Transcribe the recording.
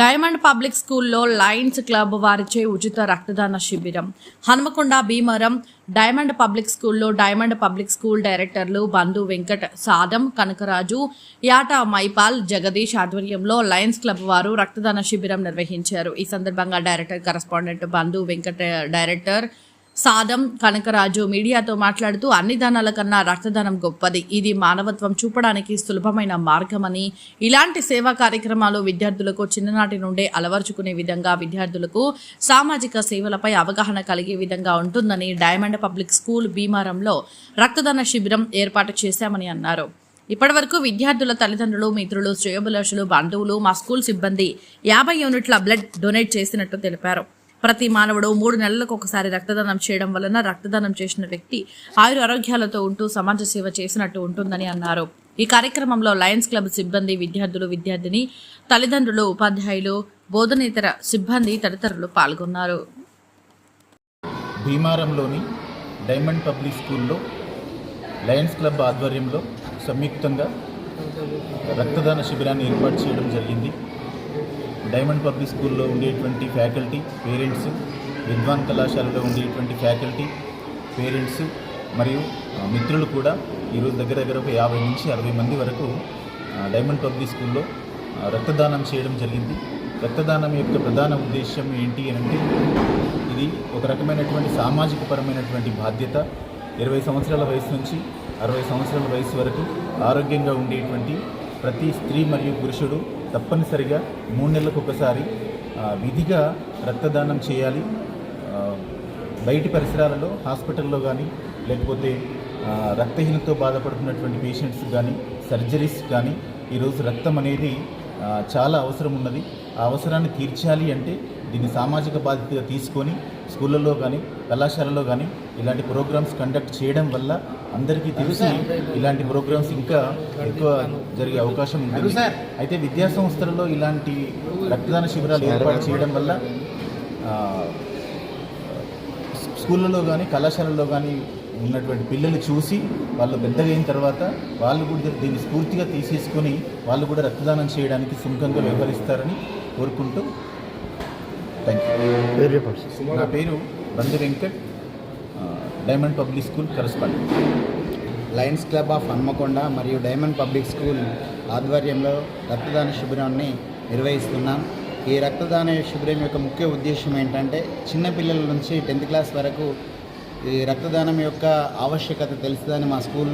Diamond public స్కూల్లో lions club వారిచే ఉచిత రక్తదాన శిబిరం. హనుమకొండ భీమరం డైమండ్ పబ్లిక్ స్కూల్లో డైమండ్ పబ్లిక్ స్కూల్ డైరెక్టర్లు బంధు వెంకట్ సాదం కనకరాజు యాటా మైపాల్ జగదీష్ ఆధ్వర్యంలో లయన్స్ క్లబ్ వారు రక్తదాన శిబిరం నిర్వహించారు. ఈ సందర్భంగా director correspondent Bandhu Venkat director Sadam Kanakaraju మీడియాతో మాట్లాడుతూ అన్ని దానాల కన్నా రక్తదానం గొప్పది. ఇది మానవత్వం చూపడానికి సులభమైన మార్గమని ఇలాంటి సేవా కార్యక్రమాలు విద్యార్థులకు చిన్ననాటి నుండే అలవర్చుకునే విధంగా విద్యార్థులకు సామాజిక సేవలపై అవగాహన కలిగే విధంగా ఉంటుందని డైమండ్ పబ్లిక్ స్కూల్ భీమారంలో రక్తదాన శిబిరం ఏర్పాటు చేశామని అన్నారు. ఇప్పటివరకు విద్యార్థుల తల్లిదండ్రులు మిత్రులు శ్రేయోభిలాషులు బంధువులు మా స్కూల్ సిబ్బంది యాభై యూనిట్ల బ్లడ్ డొనేట్ చేసినట్టు తెలిపారు. ప్రతి మానవుడు మూడు నెలలకు ఒకసారి రక్తదానం చేయడం వలన రక్తదానం చేసిన వ్యక్తి ఆయుర ఆరోగ్యాలతో ఉంటూ సమాజ సేవ చేసినట్టు ఉంటుందని అన్నారు. ఈ కార్యక్రమంలో లయన్స్ క్లబ్ సిబ్బంది విద్యార్థులు విద్యార్థిని తల్లిదండ్రులు ఉపాధ్యాయులు బోధనేతర సిబ్బంది తదితరులు పాల్గొన్నారు. భీమారంలోని డైమండ్ పబ్లిక్ స్కూల్లో లయన్స్ క్లబ్ ఆధ్వర్యంలో సంయుక్తంగా రక్తదాన శిబిరాన్ని ఏర్పాటు చేయడం జరిగింది. డైమండ్ పబ్లిక్ స్కూల్లో ఉండేటువంటి ఫ్యాకల్టీ పేరెంట్స్ విద్వాన్ కళాశాలలో ఉండేటువంటి ఫ్యాకల్టీ పేరెంట్స్ మరియు మిత్రులు కూడా ఈరోజు దగ్గర దగ్గర ఒక యాభై నుంచి అరవై మంది వరకు డైమండ్ పబ్లిక్ స్కూల్లో రక్తదానం చేయడం జరిగింది. రక్తదానం యొక్క ప్రధాన ఉద్దేశం ఏంటి అంటే ఇది ఒక రకమైనటువంటి సామాజిక పరమైనటువంటి బాధ్యత. ఇరవై సంవత్సరాల వయసు నుంచి అరవై సంవత్సరాల వయసు వరకు ఆరోగ్యంగా ఉండేటువంటి ప్రతి స్త్రీ మరియు పురుషుడు తప్పనిసరిగా మూడు నెలలకు ఒకసారి విధిగా రక్తదానం చేయాలి. బయటి పరిసరాలలో హాస్పిటల్లో కానీ లేకపోతే ఆ, రక్తహీనతతో బాధపడుతున్నటువంటి పేషెంట్స్ కానీ సర్జరీస్ కానీ ఈరోజు రక్తం అనేది చాలా అవసరం ఉన్నది. ఆ అవసరాన్ని తీర్చాలి అంటే దీన్ని సామాజిక బాధ్యతగా తీసుకొని స్కూళ్ళల్లో కానీ కళాశాలలో కానీ ఇలాంటి ప్రోగ్రామ్స్ కండక్ట్ చేయడం వల్ల అందరికీ తెలిసి ఇలాంటి ప్రోగ్రామ్స్ ఇంకా ఎక్కువ జరిగే అవకాశం ఉంటుంది. అయితే విద్యా సంస్థలలో ఇలాంటి రక్తదాన శిబిరాలు ఏర్పాటు చేయడం వల్ల స్కూళ్ళలో కానీ కళాశాలలో కానీ ఉన్నటువంటి పిల్లలు చూసి వాళ్ళు పెద్దగా అయిన తర్వాత వాళ్ళు కూడా దీన్ని స్ఫూర్తిగా తీసేసుకొని వాళ్ళు కూడా రక్తదానం చేయడానికి సుముఖంగా వ్యవహరిస్తారని కోరుకుంటూ థ్యాంక్ యూ నా పేరు Bandhu Venkat. Diamond public school correspondent lions club of Hanmakonda మరియు డైమండ్ పబ్లిక్ స్కూల్ ఆధ్వర్యంలో రక్తదాన శిబిరాన్ని నిర్వహిస్తున్నాం. ఈ రక్తదాన శిబిరం యొక్క ముఖ్య ఉద్దేశం ఏంటంటే చిన్నపిల్లల నుంచి టెన్త్ క్లాస్ వరకు ఈ రక్తదానం యొక్క ఆవశ్యకత తెలుస్తుందని మా స్కూల్లో